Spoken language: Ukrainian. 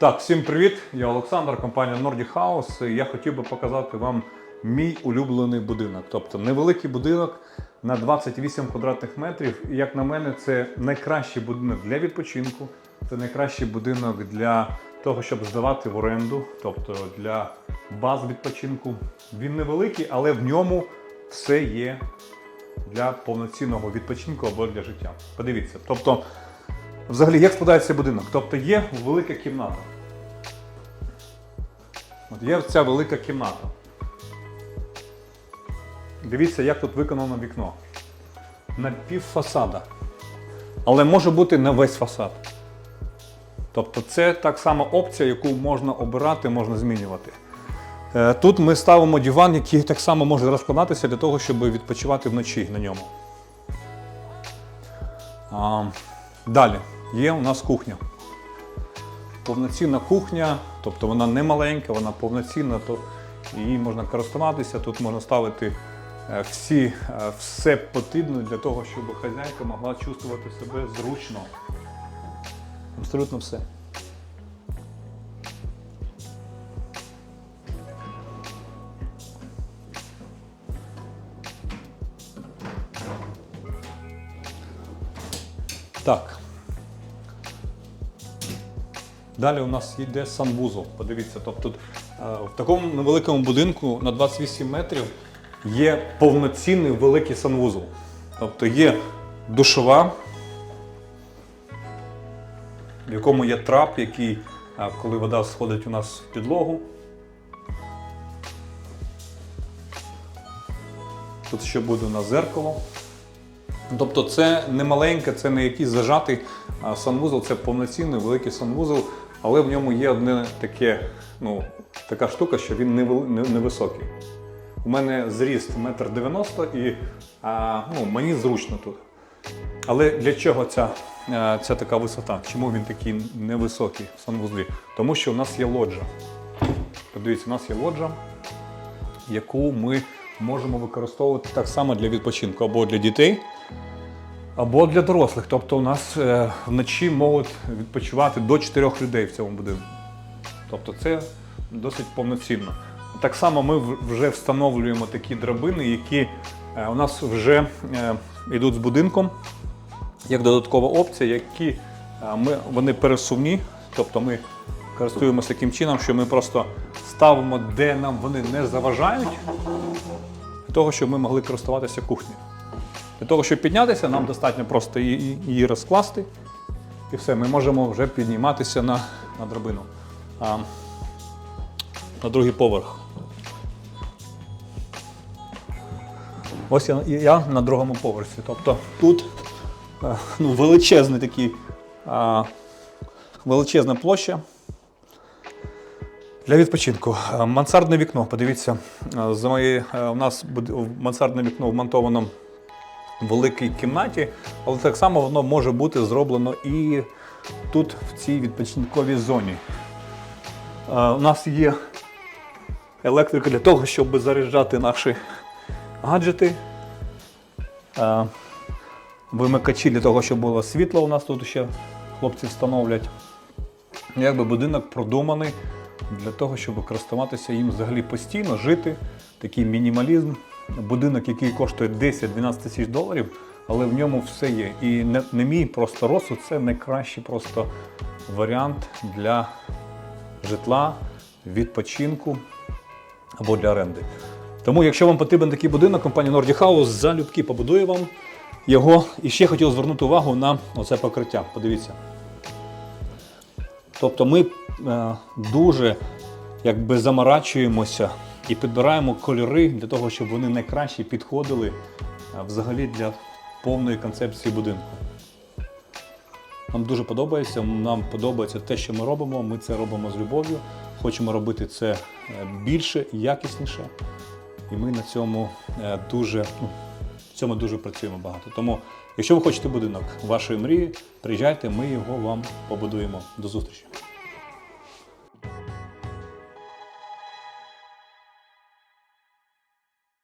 Так, всім привіт! Я Олександр, компанія Nordic House. Я хотів би показати вам мій улюблений будинок. Тобто невеликий будинок на 28 квадратних метрів. І як на мене, це найкращий будинок для відпочинку, це найкращий будинок для того, щоб здавати в оренду, тобто для баз відпочинку. Він невеликий, але в ньому все є для повноцінного відпочинку або для життя. Подивіться. Тобто, Взагалі, як складається будинок? Тобто є велика кімната. От є ця велика кімната. Дивіться, як тут виконано вікно. На пів фасада. Але може бути на весь фасад. Тобто це так само опція, яку можна обирати, можна змінювати. Е, Тут ми ставимо диван, який так само може розкладатися для того, щоб відпочивати вночі на ньому. Далі є у нас кухня. Повноцінна кухня, тобто вона не маленька, вона повноцінна, то її можна користуватися. Тут можна ставити е, всі, е, все потрібне для того, щоб хазяйка могла чувствувати себе зручно. Абсолютно все. Так. Далі у нас йде санвузол. Подивіться, тобто е, в такому невеликому будинку на 28 метрів є повноцінний великий санвузол. Тобто є душова, в якому є трап, який, е, коли вода сходить у нас в підлогу. Тут ще буде у нас зеркало. Тобто це не маленьке, це не якийсь зажатий санвузол, це повноцінний великий санвузол, але в ньому є одне таке, ну, така штука, що він невели- не- невисокий. У мене зріст 1,90 м і а, ну, мені зручно тут. Але для чого ця, е, ця така висота? Чому він такий невисокий в санвузлі? Тому що у нас є лоджа. Подивіться, у нас є лоджа, яку ми можемо використовувати так само для відпочинку або для дітей, або для дорослих. Тобто у нас е, вночі можуть відпочивати до 4 людей в цьому будинку. Тобто це досить повноцінно. Так само ми вже встановлюємо такі драбини, які е, у нас вже е, йдуть з будинком, як додаткова опція, які е, ми, вони пересувні, тобто ми користуємося таким чином, що ми просто ставимо, де нам вони не заважають, для того, щоб ми могли користуватися кухнею. Для того, щоб піднятися, нам достатньо просто її, розкласти. І все, ми можемо вже підніматися на, на драбину. А, на другий поверх. Ось я, я на другому поверсі. Тобто тут е, ну, величезний такий, а, величезна площа для відпочинку. Е, Мансардне вікно, подивіться, е, за е, у нас мансардне вікно вмонтовано великій кімнаті, але так само воно може бути зроблено і тут, в цій відпочинковій зоні. Е, У нас є електрика для того, щоб заряджати наші гаджети. Е, Вимикачі для того, щоб було світло, у нас тут ще хлопці встановлять. Якби будинок продуманий для того, щоб користуватися їм взагалі постійно, жити. Такий мінімалізм. Будинок, який коштує 10-12 тисяч доларів, але в ньому все є. І не, не мій просто розсуд, це найкращий просто варіант для житла, відпочинку або для оренди. Тому, якщо вам потрібен такий будинок, компанія Nordic House залюбки побудує вам його. І ще хотів звернути увагу на оце покриття. Подивіться. Тобто ми е, дуже якби заморачуємося і підбираємо кольори для того, щоб вони найкраще підходили е, взагалі для повної концепції будинку. Нам дуже подобається, нам подобається те, що ми робимо. Ми це робимо з любов'ю. Хочемо робити це е, більше якісніше. І ми на цьому е, дуже, ну, цьому дуже працюємо багато. Тому, якщо ви хочете будинок вашої мрії, приїжджайте, ми його вам побудуємо. До зустрічі!